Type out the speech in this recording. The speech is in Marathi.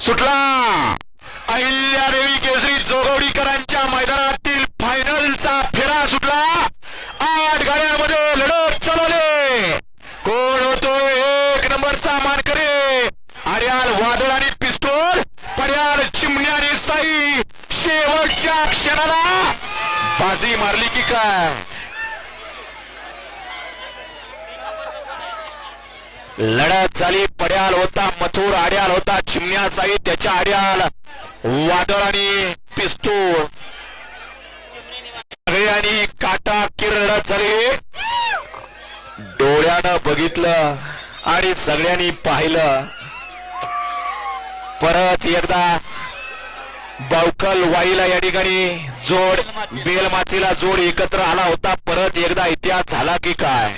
सुटला. अहिल्यादेवी केसरी जोगवडीकरांच्या मैदानातील फायनलचा फेरा सुटला. आठ गाड्यांमध्ये लढत चालवले. कोण होतो एक नंबरचा मानकरी? आर्याल वादळ आणि पिस्तोल. पर्याल चिमण्या आणि साई. शेवटच्या क्षणाला बाजी मारली की काय? लढत झाली पड्याल होता मथुर आड्याल होता चिमण्या त्याच्या आड्याल. वादळ आणि पिस्तूल सगळ्यांनी काटा किरडत झाले डोळ्यानं बघितलं आणि सगळ्यांनी पाहिलं. परत एकदा बावकल वाईला या ठिकाणी जोड बेलमातीला जोड एकत्र आला होता. परत एकदा इतिहास झाला की काय?